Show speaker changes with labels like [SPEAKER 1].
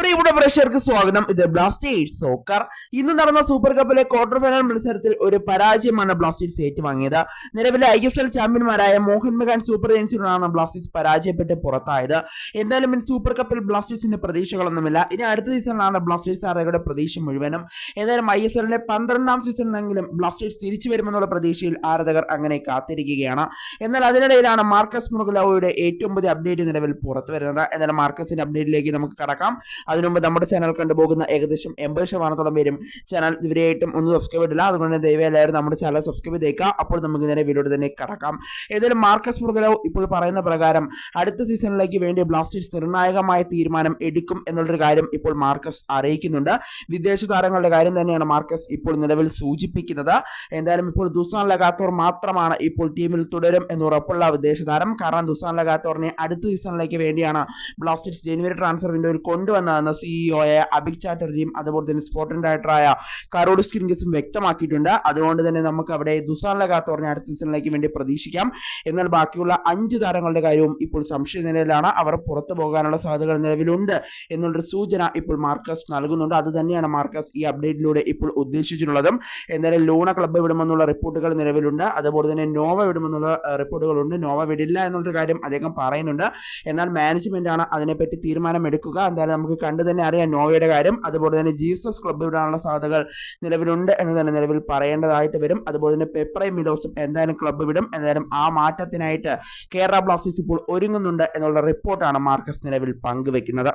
[SPEAKER 1] പ്രിയപ്പെട്ട പ്രേക്ഷകർക്ക് സ്വാഗതം. ഇത് ബ്ലാസ്റ്റേഴ്സ് സോക്കർ ഇന്ന് നടന്ന സൂപ്പർ കപ്പിലെ ക്വാർട്ടർ ഫൈനൽ മത്സരത്തിൽ ഒരു പരാജയമാണ് ബ്ലാസ്റ്റേഴ്സ് ഏറ്റുവാങ്ങിയത്. നിലവിലെ ഐ എസ് എൽ ചാമ്പ്യന്മാരായ മോഹൻ ബഗാൻ സൂപ്പർ ജയൻസിനോടാണ് ബ്ലാസ്റ്റേഴ്സ് പരാജയപ്പെട്ട് പുറത്തായത്. എന്തായാലും ഇനി സൂപ്പർ കപ്പിൽ ബ്ലാസ്റ്റേഴ്സിന്റെ പ്രതീക്ഷകളൊന്നുമില്ല. ഇനി അടുത്ത സീസണിലാണ് ബ്ലാസ്റ്റേഴ്സ് ആരാധകരുടെ പ്രതീക്ഷ മുഴുവനും. എന്തായാലും ഐ എസ് എല്ലിന്റെ പന്ത്രണ്ടാം സീസണിലെങ്കിലും ബ്ലാസ്റ്റേഴ്സ് തിരിച്ചു വരുമെന്നുള്ള പ്രതീക്ഷയിൽ ആരാധകർ അങ്ങനെ കാത്തിരിക്കുകയാണ്. എന്നാൽ അതിനിടയിലാണ് മാർക്കസ് മുറുകുലാവോയുടെ ഏറ്റവും പുതിയ അപ്ഡേറ്റ് നിലവിൽ പുറത്തു വരുന്നത് എന്നാൽ മാർക്കസിന്റെ അപ്ഡേറ്റിലേക്ക് നമുക്ക് കടക്കാം. അതിനുമുമ്പ് നമ്മുടെ ചാനൽ കണ്ടുപോകുന്ന ഏകദേശം എൺപത് ശതമാനത്തോളം പേരും ചാനൽ ഇവരെയായിട്ടും ഒന്നും സബ്സ്ക്രൈബ് ചെയ്തില്ല അതുകൊണ്ട് തന്നെ എല്ലാവരും നമ്മുടെ ചാനൽ സബ്സ്ക്രൈബ് ചെയ്തേക്കുക. അപ്പോൾ നമുക്ക് നേരെ വീഡിയോ തന്നെ കടക്കാം. ഏതായാലും മാർക്കസ് മുറുകലോ ഇപ്പോൾ പറയുന്ന പ്രകാരം അടുത്ത സീസണിലേക്ക് വേണ്ടി ബ്ലാസ്റ്റേഴ്സ് നിർണായകമായ തീരുമാനം എടുക്കും എന്നുള്ളൊരു കാര്യം ഇപ്പോൾ മാർക്കസ് അറിയിക്കുന്നുണ്ട്. വിദേശ താരങ്ങളുടെ കാര്യം തന്നെയാണ് മാർക്കസ് ഇപ്പോൾ നിലവിൽ സൂചിപ്പിക്കുന്നത്. എന്തായാലും ഇപ്പോൾ ദുസാൻ ലഗാത്തോർ മാത്രമാണ് ഇപ്പോൾ ടീമിൽ തുടരും എന്ന് ഉറപ്പുള്ള വിദേശ താരം. കാരണം ദുസാൻ ലഗാത്തോറിനെ അടുത്ത സീസണിലേക്ക് വേണ്ടിയാണ് ബ്ലാസ്റ്റേഴ്സ് ജനുവരി ട്രാൻസ്ഫർ വിൻഡോയിൽ കൊണ്ടുവന്നതെന്ന് സിഇഒയെ അഭിക് ചാറ്റർജിയും അതുപോലെ തന്നെ സ്പോർട്ടൻ ഡയറക്ടറായ കരോഡ് സ്കിൻഗസും വ്യക്തമാക്കിയിട്ടുണ്ട്. അതുകൊണ്ട് തന്നെ നമുക്ക് അവിടെ ദുസാൻ ലഗാത്തോറിനെ അടുത്ത സീസണിലേക്ക് വേണ്ടി പ്രതീക്ഷിക്കാം. എന്നാൽ ബാക്കിയുള്ള അഞ്ച് താരങ്ങളുടെ കാര്യവും ഇപ്പോൾ സംശയ നിലയിലാണ്. അവർ പുറത്തു പോകാനുള്ള സാധ്യതകൾ നിലവിലുണ്ട് എന്നുള്ളൊരു സൂചന ഇപ്പോൾ മാർക്കസ് നൽകുന്നുണ്ട്. അത് തന്നെയാണ് മാർക്കസ് ഈ അപ്ഡേറ്റിലൂടെ ഇപ്പോൾ ഉദ്ദേശിച്ചിട്ടുള്ളതും. എന്തായാലും ലൂണ ക്ലബ്ബ് വിടുമെന്നുള്ള റിപ്പോർട്ടുകൾ നിലവിലുണ്ട്. അതുപോലെ തന്നെ നോവ വിടുമെന്നുള്ള റിപ്പോർട്ടുകളുണ്ട്. നോവ വിടില്ല എന്നുള്ളൊരു കാര്യം അദ്ദേഹം പറയുന്നുണ്ട്. എന്നാൽ മാനേജ്മെന്റ് ആണ് അതിനെപ്പറ്റി തീരുമാനം എടുക്കുക എന്തായാലും നമുക്ക് കണ്ടു തന്നെ അറിയാം നോവയുടെ കാര്യം. അതുപോലെ തന്നെ ജീസസ് ക്ലബ്ബ് വിടാനുള്ള സാധ്യതകൾ നിലവിലുണ്ട് എന്ന് തന്നെ നിലവിൽ പറയേണ്ടതായിട്ട് വരും. അതുപോലെ തന്നെ പെപ്രൈ മിലോസും എന്തായാലും ക്ലബ്ബ് വിടും. എന്തായാലും ആ മാറ്റത്തിനായിട്ട് കേരള ബ്ലാസ്റ്റേഴ്സ് ഇപ്പോൾ ഒരുങ്ങുന്നുണ്ട് എന്നുള്ള റിപ്പോർട്ടാണ് മാർക്കസ് നിലവിൽ പങ്കുവെക്കുന്നത്.